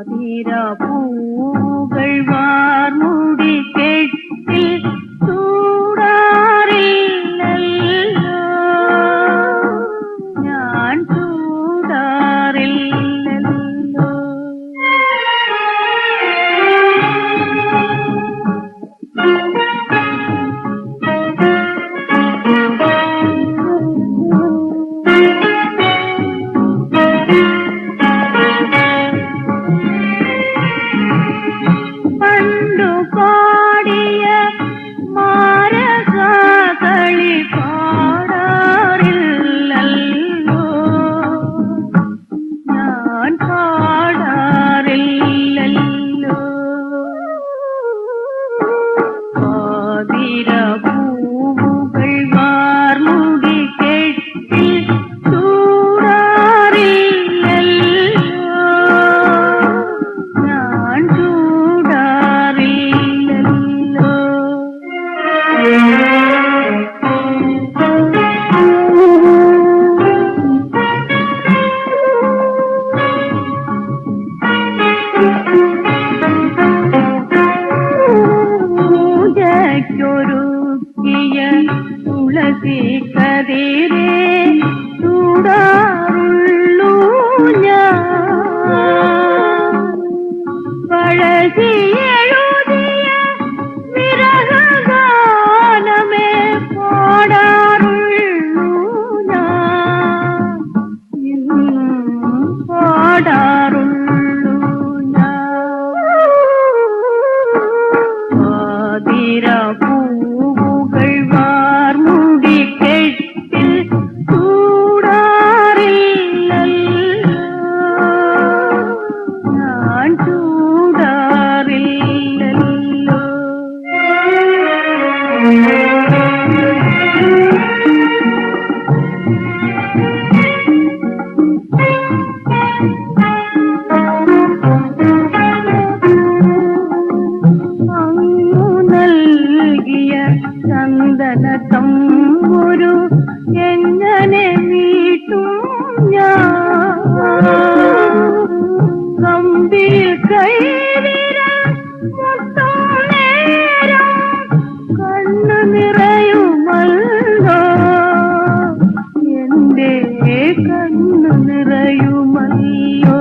ஆதிரா பூகள் வா ചൊരുക്കിയ തുളസി കതിരെ ചൂടാറുള്ളൂ Shri know. ജനതം ഗുരു എങ്ങനെ വീട്ടും ഞാൻ? കൈ കൈവിരൽ നേരം കണ്ണു നിറയുമല്ലോ. നിറയുമല്ലോ.